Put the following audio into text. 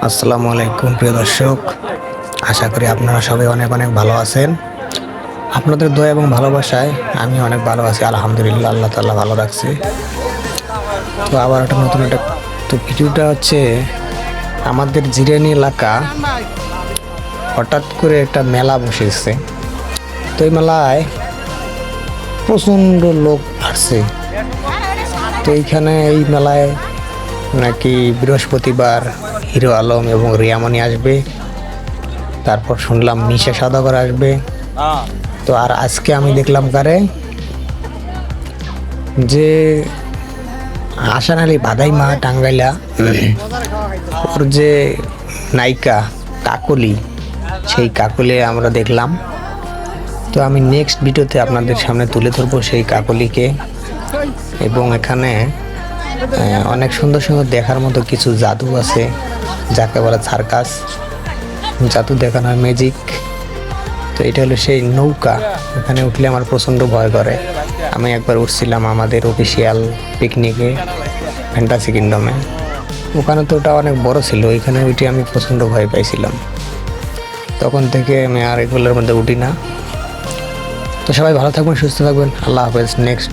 আসসালামু আলাইকুম, প্রিয় দর্শক। আশা করি আপনারা সবাই অনেক অনেক ভালো আছেন। আপনাদের দয়া এবং ভালোবাসায় আমি অনেক ভালো আছি, আলহামদুলিল্লাহ, আল্লাহ তাল্লাহ ভালো রাখছি। তো আবার একটা নতুন একটা তো ভিডিওটা হচ্ছে, আমাদের জিরানি এলাকা হঠাৎ করে একটা মেলা বসেছে। তো এই মেলায় প্রচণ্ড লোক আসছে। তো এইখানে এই মেলায় নাকি বৃহস্পতিবার হিরো আলম এবং রিয়ামণি আসবে। তারপর শুনলাম মিশা সদাগর আসবে। তো আর আজকে আমি দেখলাম কারে? যে আসান আলী বাদাইমা টাঙ্গাইলা ওর যে নায়িকা কাকলি সেই কাকলি আমরা দেখলাম। তো আমি নেক্সট ভিডিওতে আপনাদের সামনে তুলে ধরবো সেই কাকলিকে। এবং এখানে অনেক সুন্দর সুন্দর দেখার মতো কিছু জাদু আছে, যাকে বলে সার্কাস। জাদু দেখানো হয় ম্যাজিক তো এটা হলো সেই নৌকা এখানে উঠলে আমার প্রচণ্ড ভয় করে। আমি একবার উঠছিলাম আমাদের অফিসিয়াল পিকনিকে ফ্যান্টাসি কিংডমে ওখানে তো ওটা অনেক বড় ছিল, ওইখানে উঠে আমি প্রচণ্ড ভয় পাইছিলাম। তখন থেকে আমি আর এগুলোর মধ্যে উঠি না। তো সবাই ভালো থাকবেন, সুস্থ থাকবেন। আল্লাহ হাফেজ নেক্সট